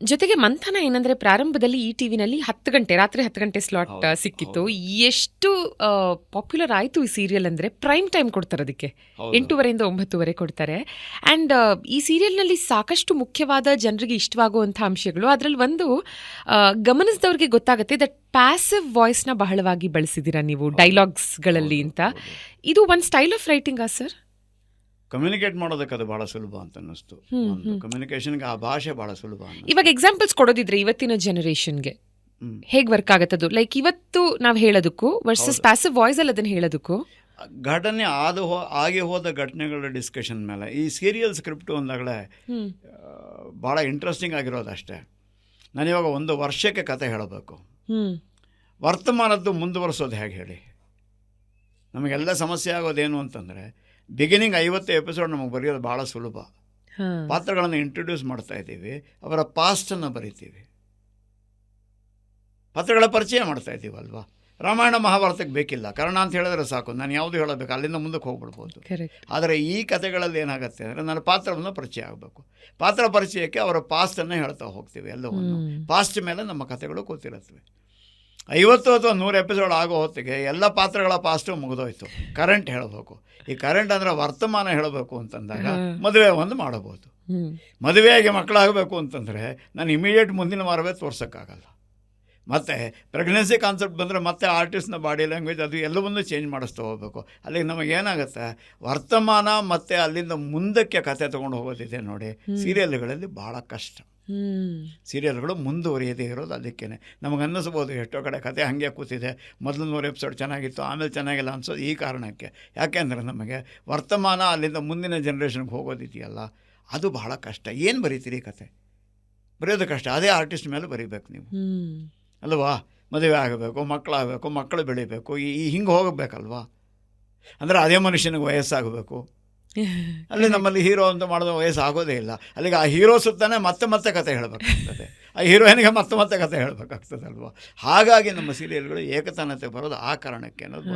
ಜೊತೆಗೆ ಮಂಥನ ಏನಂದ್ರೆ ಪ್ರಾರಂಭದಲ್ಲಿ ಈ ಟಿವಿನಲ್ಲಿ ಹತ್ತು ಗಂಟೆ ರಾತ್ರಿ ಹತ್ತು ಗಂಟೆ ಸ್ಲಾಟ್ ಸಿಕ್ಕಿತ್ತು. ಎಷ್ಟು ಪಾಪ್ಯುಲರ್ ಆಯಿತು ಈ ಸೀರಿಯಲ್ ಅಂದ್ರೆ ಪ್ರೈಮ್ ಟೈಮ್ ಕೊಡ್ತಾರೆ ಅದಕ್ಕೆ. ಎಂಟೂವರೆಯಿಂದ ಒಂಬತ್ತುವರೆ ಕೊಡ್ತಾರೆ. ಆ್ಯಂಡ್ ಈ ಸೀರಿಯಲ್ನಲ್ಲಿ ಸಾಕಷ್ಟು ಮುಖ್ಯವಾದ ಜನರಿಗೆ ಇಷ್ಟವಾಗುವಂಥ ಅಂಶಗಳು. ಅದರಲ್ಲಿ ಒಂದು ಆ, ಗಮನಿಸಿದವ್ರಿಗೆ ಗೊತ್ತಾಗುತ್ತೆ ದಟ್ ಪ್ಯಾಸಿವ್ ವಾಯ್ಸ್ನ ಬಹಳವಾಗಿ ಬಳಸಿದ್ದೀರಾ ನೀವು ಡೈಲಾಗ್ಸ್ಗಳಲ್ಲಿ ಅಂತ. ಇದು ಒಂದು ಸ್ಟೈಲ್ ಆಫ್ ರೈಟಿಂಗಾ ಸರ್ ಕಮ್ಯುನಿಕೇಟ್ ಮಾಡೋದಕ್ಕೆ ಅದು ಬಹಳ ಸುಲಭ ಅಂತ ಅನ್ನಿಸ್ತು. ಕಮ್ಯುನಿಕೇಶನ್ಗೆ ಆ ಭಾಷೆ ಬಹಳ ಸುಲಭ. ಇವಾಗ ಎಕ್ಸಾಂಪಲ್ಸ್ ಕೊಡೋದಿದ್ರೆ ಇವತ್ತಿನ ಜನರೇಷನ್ಗೆ. ಹೇಗೆ ವರ್ಕ್ ಆಗತ್ತದು? ಲೈಕ್ ಇವತ್ತು ನಾವು ಹೇಳೋದಕ್ಕೂ ವರ್ಸಸ್. ಪ್ಯಾಸಿವ್ ವಾಯ್ಸ್ ಅಲ್ಲಿ ಅದನ್ನ ಹೇಳೋದಕ್ಕೂ? ಘಟನೆ ಆದ ಹೋ ಆಗಿ ಹೋದ ಘಟನೆಗಳ ಡಿಸ್ಕಷನ್ ಮೇಲೆ. ಈ ಸೀರಿಯಲ್ ಸ್ಕ್ರಿಪ್ಟು ಅಂದಾಗಲೇ ಭಾಳ ಇಂಟ್ರೆಸ್ಟಿಂಗ್ ಆಗಿರೋದಷ್ಟೇ ನಾನಿವಾಗ ಒಂದು ವರ್ಷಕ್ಕೆ ಕತೆ ಹೇಳಬೇಕು. ವರ್ತಮಾನದ್ದು ಮುಂದುವರಿಸೋದು ಹೇಗೆ ಹೇಳಿ? ನಮಗೆಲ್ಲ ಸಮಸ್ಯೆ ಆಗೋದೇನು ಅಂತಂದರೆ ಬಿಗಿನಿಂಗ್ ಐವತ್ತು ಎಪಿಸೋಡ್ ನಮಗೆ ಬರೆಯೋದು ಭಾಳ ಸುಲಭ. ಪಾತ್ರಗಳನ್ನು ಇಂಟ್ರೊಡ್ಯೂಸ್ ಮಾಡ್ತಾ ಇದ್ದೀವಿ ಅವರ ಪಾಸ್ಟನ್ನು ಬರಿತೀವಿ. ಪಾತ್ರಗಳ ಪರಿಚಯ ಮಾಡ್ತಾ ಇದ್ದೀವಲ್ವಾ ರಾಮಾಯಣ ಮಹಾಭಾರತಕ್ಕೆ ಬೇಕಿಲ್ಲ. ಕಾರಣ ಅಂತ ಹೇಳಿದ್ರೆ ಸಾಕು. ನಾನು ಯಾವುದು ಹೇಳಬೇಕು? ಅಲ್ಲಿಂದ ಮುಂದಕ್ಕೆ ಹೋಗ್ಬಿಡ್ಬೋದು. ಆದರೆ ಈ ಕಥೆಗಳಲ್ಲಿ ಏನಾಗುತ್ತೆ ಅಂದರೆ ನನ್ನ ಪಾತ್ರವನ್ನು ಪರಿಚಯ ಆಗಬೇಕು. ಪಾತ್ರ ಪರಿಚಯಕ್ಕೆ ಅವರ ಪಾಸ್ಟನ್ನು ಹೇಳ್ತಾ ಹೋಗ್ತೀವಿ ಎಲ್ಲವನ್ನು. ಪಾಸ್ಟ್ ಮೇಲೆ ನಮ್ಮ ಕಥೆಗಳು ಕೂತಿರುತ್ತವೆ. ಐವತ್ತು ಅಥವಾ ನೂರು ಎಪಿಸೋಡ್ ಆಗೋ ಹೊತ್ತಿಗೆ ಎಲ್ಲ ಪಾತ್ರಗಳ ಪಾಸ್ಟು ಮುಗಿದೋಯ್ತು. ಕರೆಂಟ್ ಹೇಳಬೇಕು. ಈ ಕರೆಂಟ್ ಅಂದರೆ ವರ್ತಮಾನ ಹೇಳಬೇಕು ಅಂತಂದಾಗ. ಮದುವೆ ಒಂದು ಮಾಡಬಹುದು. ಮದುವೆಯಾಗಿ ಮಕ್ಕಳಾಗಬೇಕು ಅಂತಂದರೆ ನಾನು ಇಮಿಡಿಯೇಟ್ ಮುಂದಿನ ವಾರವೇ ತೋರ್ಸೋಕ್ಕಾಗಲ್ಲ. ಮತ್ತು ಪ್ರೆಗ್ನೆನ್ಸಿ ಕಾನ್ಸೆಪ್ಟ್ ಬಂದರೆ ಮತ್ತೆ ಆರ್ಟಿಸ್ಟ್ನ ಬಾಡಿ ಲ್ಯಾಂಗ್ವೇಜ್ ಅದು ಎಲ್ಲವನ್ನೂ ಚೇಂಜ್ ಮಾಡಿಸ್ತಾ ಹೋಗಬೇಕು. ಅಲ್ಲಿಗೆ ನಮಗೇನಾಗುತ್ತೆ ವರ್ತಮಾನ ಮತ್ತು ಅಲ್ಲಿಂದ ಮುಂದಕ್ಕೆ ಕತೆ ತೊಗೊಂಡು ಹೋಗೋದಿದೆ ನೋಡಿ. ಸೀರಿಯಲ್ಗಳಲ್ಲಿ ಭಾಳ ಕಷ್ಟ. ಸೀರಿಯಲ್ಗಳು ಮುಂದುವರಿಯದೇ ಇರೋದು ಅದಕ್ಕೇ ನಮಗೆ ಅನ್ನಿಸ್ಬೋದು ಎಷ್ಟೋ ಕಡೆ ಕತೆ ಹಾಗೆ ಕೂತಿದೆ. ಮೊದಲು ನೂರು ಎಪಿಸೋಡ್ ಚೆನ್ನಾಗಿತ್ತು ಆಮೇಲೆ ಚೆನ್ನಾಗಿಲ್ಲ ಅನ್ಸೋದು ಈ ಕಾರಣಕ್ಕೆ. ಯಾಕೆಂದರೆ ನಮಗೆ ವರ್ತಮಾನ ಅಲ್ಲಿಂದ ಮುಂದಿನ ಜನ್ರೇಷನ್ಗೆ ಹೋಗೋದಿದೆಯಲ್ಲ ಅದು ಬಹಳ ಕಷ್ಟ. ಏನು ಬರೀತೀರಿ ಕತೆ? ಬರೆಯೋದು ಕಷ್ಟ. ಅದೇ ಆರ್ಟಿಸ್ಟ್ ಮೇಲೆ ಬರೀಬೇಕು ನೀವು. ಅಲ್ವಾ? ಮದುವೆ ಆಗಬೇಕು ಮಕ್ಕಳಾಗಬೇಕು ಮಕ್ಕಳು ಬೆಳಿಬೇಕು ಈ ಈ ಹಿಂಗೆ ಹೋಗಬೇಕಲ್ವಾ? ಅಂದರೆ ಅದೇ ಮನುಷ್ಯನಿಗೆ ವಯಸ್ಸಾಗಬೇಕು. ಅಲ್ಲಿ ನಮ್ಮಲ್ಲಿ ಹೀರೋ ಅಂತ ಮಾಡಿದ ವಯಸ್ಸು ಆಗೋದೇ ಇಲ್ಲ. ಅಲ್ಲಿಗೆ ಆ ಹೀರೋ ಸುತ್ತಾನೆ ಮತ್ತೆ ಮತ್ತೆ ಕತೆ ಹೇಳಬೇಕಾಗ್ತದೆ. ಆ ಹೀರೋಯಿನ್ಗೆ ಮತ್ತೆ ಮತ್ತೆ ಕತೆ ಹೇಳಬೇಕಾಗ್ತದೆ ಅಲ್ವಾ ಹಾಗಾಗಿ ನಮ್ಮ ಸೀರಿಯಲ್ಗಳು ಏಕತಾನತೆ ಬರೋದು ಆ ಕಾರಣಕ್ಕೆ ಅನ್ನೋದು.